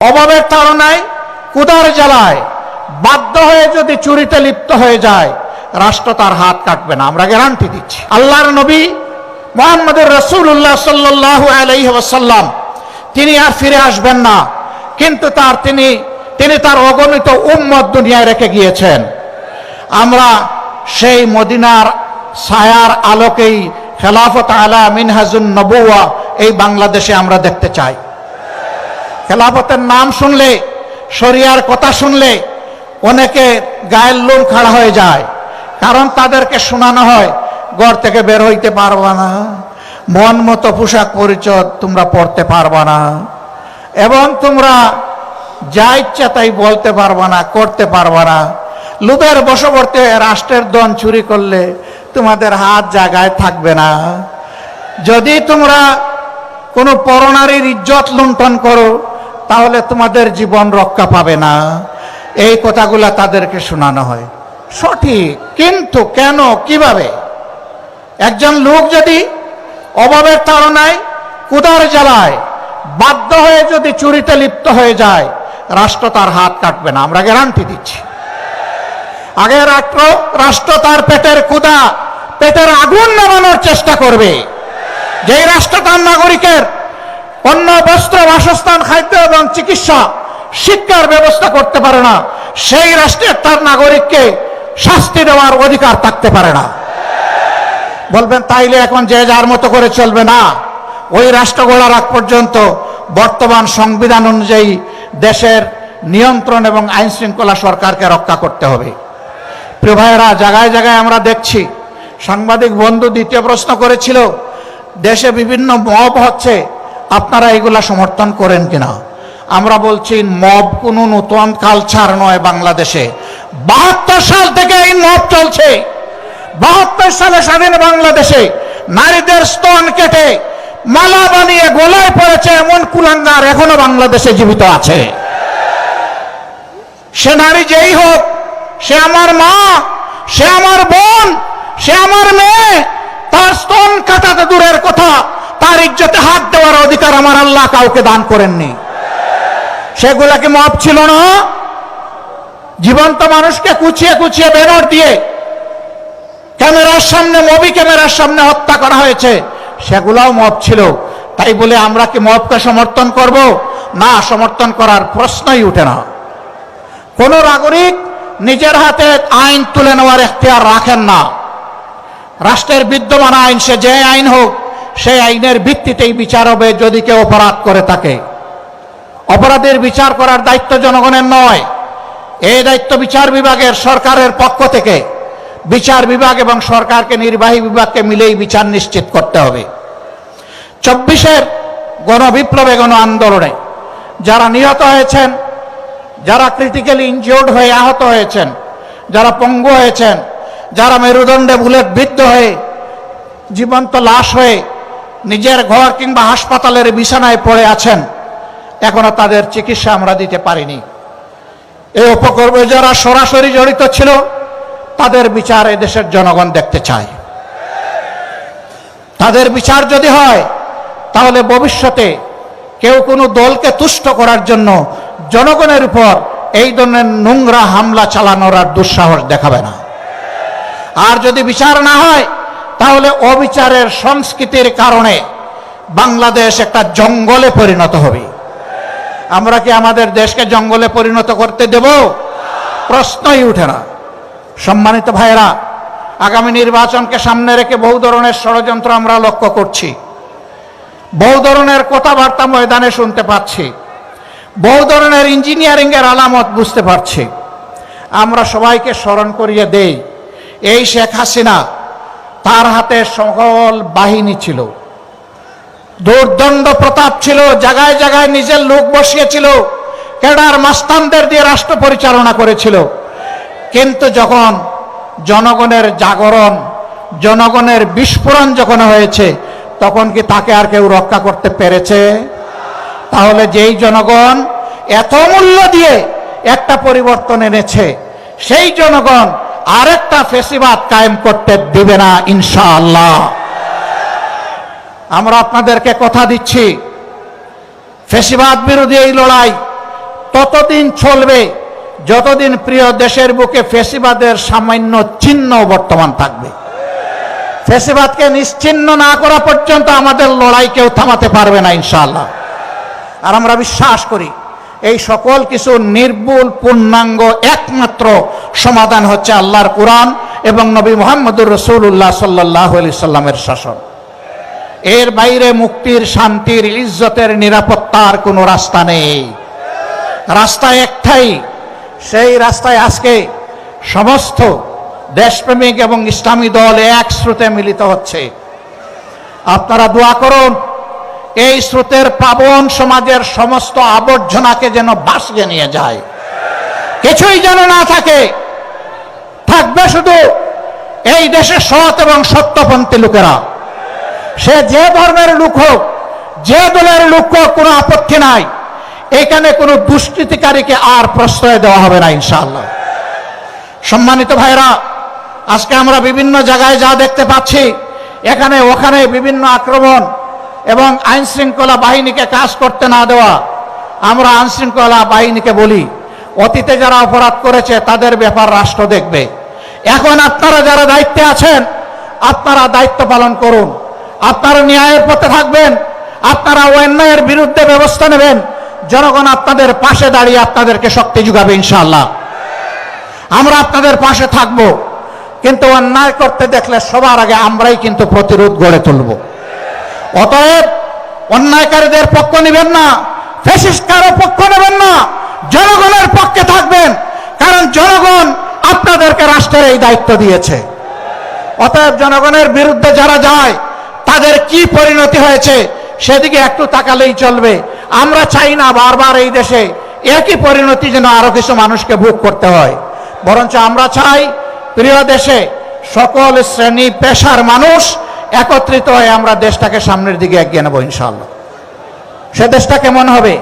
অভাবের তাড়নায় কুদার জ্বালায়, বাধ্য হয়ে যদি চুরিতে লিপ্ত হয়ে যায়, রাষ্ট্র তার হাত কাটবে না। আমরা গ্যারান্টি দিচ্ছি। আল্লাহর নবী মোহাম্মদের রসুল্লাহ সাল্লাহ আলাইসাল্লাম তিনি আর ফিরে আসবেন না। কিন্তু তার তিনি তিনি তার অগণিত উম্মত দুনিয়ায় রেখে গিয়েছেন। আমরা সেই মদিনার ছায়ার আলোকেই খেলাফত আলা মিনহাজুন নবুয়া এই বাংলাদেশে আমরা দেখতে চাই। খেলাফতের নাম শুনলে, শরিয়ার কথা শুনলে অনেকে গায়ের লোম খাড়া হয়ে যায়। কারণ তাদেরকে শোনানো হয়, ঘর থেকে বের হইতে পারবা না। মন মতো পোশাক পরিচয় তোমরা পড়তে পারবা না। এবং তোমরা যা ইচ্ছা তাই বলতে পারবা না, করতে পারবা না। লুবের বশবর্তী রাষ্ট্রের দন চুরি করলে তোমাদের হাত জায়গায় থাকবে না। যদি তোমরা কোনো পরনারীর ইজ্জত লুণ্ঠন করো তাহলে তোমাদের জীবন রক্ষা পাবে না। এই কথাগুলা তাদেরকে শোনানো হয়। সঠিক, কিন্তু কেন, কীভাবে? একজন লোক যদি অভাবের তাড়নায় কুদার জ্বালায়, বাধ্য হয়ে যদি চুরিতে লিপ্ত হয়ে যায়, রাষ্ট্র তার হাত কাটবে না। আমরা গ্যারান্টি দিচ্ছি। আগে রাষ্ট্র রাষ্ট্র তার পেটের কুদা, পেটের আগুন নামানোর চেষ্টা করবে। যেই রাষ্ট্র তার নাগরিকের অন্য বস্ত্র, বাসস্থান, খাদ্য এবং চিকিৎসা শিক্ষার ব্যবস্থা করতে পারে না। সেই রাষ্ট্রের তার নাগরিককে শাস্তি দেওয়ার অধিকার থাকতে পারে না। বলবেন, তাইলে এখন যে যার মতো করে চলবে না। ওই রাষ্ট্র গড়ার আগ পর্যন্ত বর্তমান সংবিধান অনুযায়ী দেশের নিয়ন্ত্রণ এবং আইন শৃঙ্খলা সরকারকে রক্ষা করতে হবে। প্রিয় ভাইয়েরা, জায়গায় জায়গায় আমরা দেখছি, সাংবাদিক বন্ধু দ্বিতীয় প্রশ্ন করেছিল, দেশে বিভিন্ন মব হচ্ছে আপনারা এগুলা সমর্থন করেন কিনা? আমরা বলছি, মব কোনো নতুন কালচার নয় বাংলাদেশে। বাহাত্তর সাল থেকে এই মব চলছে। বাহাত্তর সালে স্বাধীন বাংলাদেশে নারীদের স্তন কেটে মালা বানিয়ে গোলায় পড়েছে এমন কুলাঙ্গার এখনও বাংলাদেশে জীবিত আছে। সে নারী যেই হোক, সে আমার মা, সে আমার বোন, সে আমার মেয়ে, তার স্তন কাটাতে দূরের কথা। তার ইজ্জতে হাত দেওয়ার অধিকার আমার আল্লাহ কাউকে দান করেননি। সেগুলা কি মাপ ছিল না? জীবন্ত মানুষকে কুচিয়ে কুচিয়ে ব্যানর দিয়ে ক্যামেরার সামনে মবি ক্যামেরার সামনে হত্যা করা হয়েছে, সেগুলাও মব ছিল। তাই বলে আমরা কি মবকে সমর্থন করব? না, সমর্থন করার প্রশ্নই উঠে না। কোন নাগরিক নিজের হাতে আইন তুলে নেওয়ার এখতিয়ার রাখেন না। রাষ্ট্রের বিদ্যমান আইন, সে যে আইন হোক সেই আইনের ভিত্তিতেই বিচার হবে যদি কেউ অপরাধ করে থাকে অপরাধের বিচার করার দায়িত্ব জনগণের নয়। এই দায়িত্ব বিচার বিভাগের সরকারের পক্ষ থেকে। বিচার বিভাগ এবং সরকারকে, নির্বাহী বিভাগকে মিলেই বিচার নিশ্চিত করতে হবে। চব্বিশের গণবিপ্লবে গণ আন্দোলনে যারা নিহত হয়েছেন, যারা ক্রিটিক্যালি ইনজিওর্ড হয়ে আহত হয়েছেন, যারা পঙ্গু হয়েছেন, যারা মেরুদণ্ডে বুলেট বিদ্ধ হয়ে জীবন্ত লাশ হয়ে নিজের ঘর কিংবা হাসপাতালের বিছানায় পড়ে আছেন। এখনও তাদের চিকিৎসা আমরা দিতে পারিনি। এই উপকর্মে যারা সরাসরি জড়িত ছিল, তাদের বিচার দেশের জনগণ দেখতে চায়। তাদের বিচার যদি হয়, তাহলে ভবিষ্যতে কেউ কোনো দলকে তুষ্ট করার জন্য জনগণের উপর এই ধরনের নোংরা হামলা চালানোর আর দুঃসাহস দেখাবে না। আর যদি বিচার না হয় তাহলে অবিচারের সংস্কৃতির কারণে বাংলাদেশ একটা জঙ্গলে পরিণত হবে। আমরা কি আমাদের দেশকে জঙ্গলে পরিণত করতে দেব? প্রশ্নই উঠে না। সম্মানিত ভাইয়েরা, আগামী নির্বাচনকে সামনে রেখে বহু ধরনের ষড়যন্ত্র আমরা লক্ষ্য করছি। বহু ধরনের কথাবার্তা ময়দানে শুনতে পাচ্ছি। বহু ধরনের ইঞ্জিনিয়ারিং এর আলামত বুঝতে পারছি। আমরা সবাইকে স্মরণ করিয়ে দেই, এই শেখ হাসিনা তার হাতে সকল বাহিনী ছিল। দুর্দণ্ড প্রতাপ ছিল জায়গায় জায়গায় নিজের লোক বসিয়েছিল, কেডার মাস্তানদের দিয়ে রাষ্ট্র পরিচালনা করেছিল। কিন্তু যখন জনগণের জাগরণ, জনগণের বিস্ফোরণ যখন হয়েছে, তখন কি তাকে আর কেউ রক্ষা করতে পেরেছে? তাহলে যেই জনগণ এত মূল্য দিয়ে একটা পরিবর্তন এনেছে, সেই জনগণ আরেকটা ফেসিবাদ কায়েম করতে দিবে না, ইনশাআল্লাহ। আমরা আপনাদেরকে কথা দিচ্ছি, ফেসিবাদ বিরোধী এই লড়াই ততদিন চলবে যতদিন প্রিয় দেশের বুকে ফেসিবাদের সামান্য চিহ্ন বর্তমান থাকবে। ফেসিবাদকে নিশ্চিহ্ন না করা পর্যন্ত আমাদের লড়াই কেউ থামাতে পারবে না, ইনশাআল্লাহ। আর আমরা বিশ্বাস করি এই সকল কিছু নির্ভুল, পূর্ণাঙ্গ, একমাত্র সমাধান হচ্ছে আল্লাহর কোরআন এবং নবী মোহাম্মদুর রসুল্লাহ সাল্লাহ আলি সাল্লামের শাসন। এর বাইরে মুক্তির, শান্তির, ইজ্জতের নিরাপত্তার কোনো রাস্তা নেই। রাস্তা একটাই, সেই রাস্তায় আজকে সমস্ত দেশপ্রেমিক এবং ইসলামী দল এক স্রোতে মিলিত হচ্ছে। আপনারা দোয়া করুন এই স্রোতের পাবন সমাজের সমস্ত আবর্জনাকে যেন ভাসিয়ে নিয়ে যায়। কিছুই যেন না থাকে। থাকবে শুধু এই দেশের সৎ এবং সত্যপন্থী লোকেরা। সে যে ধর্মের লোক হোক, যে দলের লোক হোক, কোনো আপত্তি নাই। এখানে কোনো দুষ্কৃতিকারীকে আর প্রশ্রয় দেওয়া হবে না, ইনশাআল্লাহ। সম্মানিত ভাইরা আজকে আমরা বিভিন্ন জায়গায় যা দেখতে পাচ্ছি, এখানে ওখানে বিভিন্ন আক্রমণ এবং আইন শৃঙ্খলা বাহিনীকে কাজ করতে না দেওয়া, আমরা আইন শৃঙ্খলা বাহিনীকে বলি, অতীতে যারা অপরাধ করেছে তাদের ব্যাপার রাষ্ট্র দেখবে। এখন আপনারা যারা দায়িত্বে আছেন, আপনারা দায়িত্ব পালন করুন। আপনারা ন্যায়ের পথে থাকবেন, আপনারা অন্যায়ের বিরুদ্ধে ব্যবস্থা নেবেন। জনগণ আপনাদের পাশে দাঁড়িয়ে আপনাদেরকে শক্তি যোগাবে ইনশাল্লাহ আমরা আপনাদের পাশে থাকব, কিন্তু অন্যায় করতে দেখলে সবার আগে আমরাই কিন্তু প্রতিরোধ গড়ে তুলব। অতএব অন্যায়কারীদের পক্ষ নেবেন না ফেসিস্ট কারও পক্ষ নেবেন না, জনগণের পক্ষে থাকবেন, কারণ জনগণ আপনাদেরকে রাষ্ট্রের এই দায়িত্ব দিয়েছে। অতএব জনগণের বিরুদ্ধে যারা যায়, তাদের কি পরিণতি হয়েছে সেদিকে একটু তাকালেই চলবে। আমরা চাই না বারবার এই দেশে একই পরিণতি যেন আরও কিছু মানুষকে ভোগ করতে হয়। বরঞ্চ আমরা চাই, প্রিয় দেশে সকল শ্রেণি পেশার মানুষ একত্রিত হয়ে আমরা দেশটাকে সামনের দিকে এগিয়ে নেব ইনশাল্লাহ সে দেশটা কেমন হবে?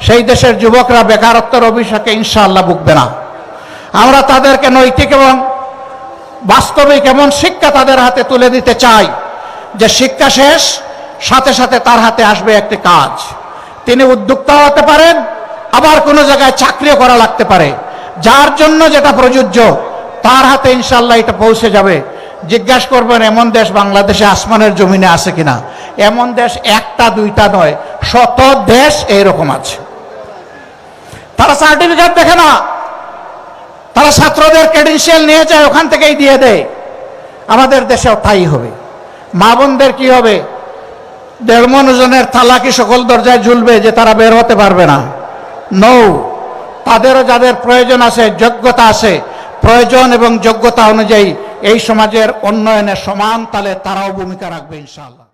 সেই দেশের যুবকরা বেকারত্বের অভিষেকে ইনশাআল্লাহ ভুগবে না। আমরা তাদেরকে নৈতিক এবং বাস্তবিক এমন শিক্ষা তাদের হাতে তুলে দিতে চাই যে শিক্ষা শেষ, সাথে সাথে তার হাতে আসবে একটি কাজ। তিনি উদ্যোক্তা হতে পারেন, আবার কোনো জায়গায় চাকরিও করা লাগতে পারে। যার জন্য যেটা প্রযোজ্য, তার হাতে ইনশাল্লাহ এটা পৌঁছে যাবে। জিজ্ঞাসা করবেন, এমন দেশ বাংলাদেশে আসমানের জমিনে আছে কিনা? এমন দেশ একটা, দুইটা নয়, শত দেশ এইরকম আছে। তারা সার্টিফিকেট দেখে না। তারা ছাত্রদের ক্রেডেন্সিয়াল নিয়ে যায়, ওখান থেকেই দিয়ে দেয়। আমাদের দেশেও তাই হবে। মা বোনদের কি হবে? দেড় মনোজনের তালাকি সকল দরজায় ঝুলবে যে তারা বের হতে পারবে না? নৌ তাদেরও যাদের প্রয়োজন আছে, যোগ্যতা আছে, প্রয়োজন এবং যোগ্যতা অনুযায়ী এই সমাজের উন্নয়নে সমান তালে তারাও ভূমিকা রাখবে ইনশাআল্লাহ।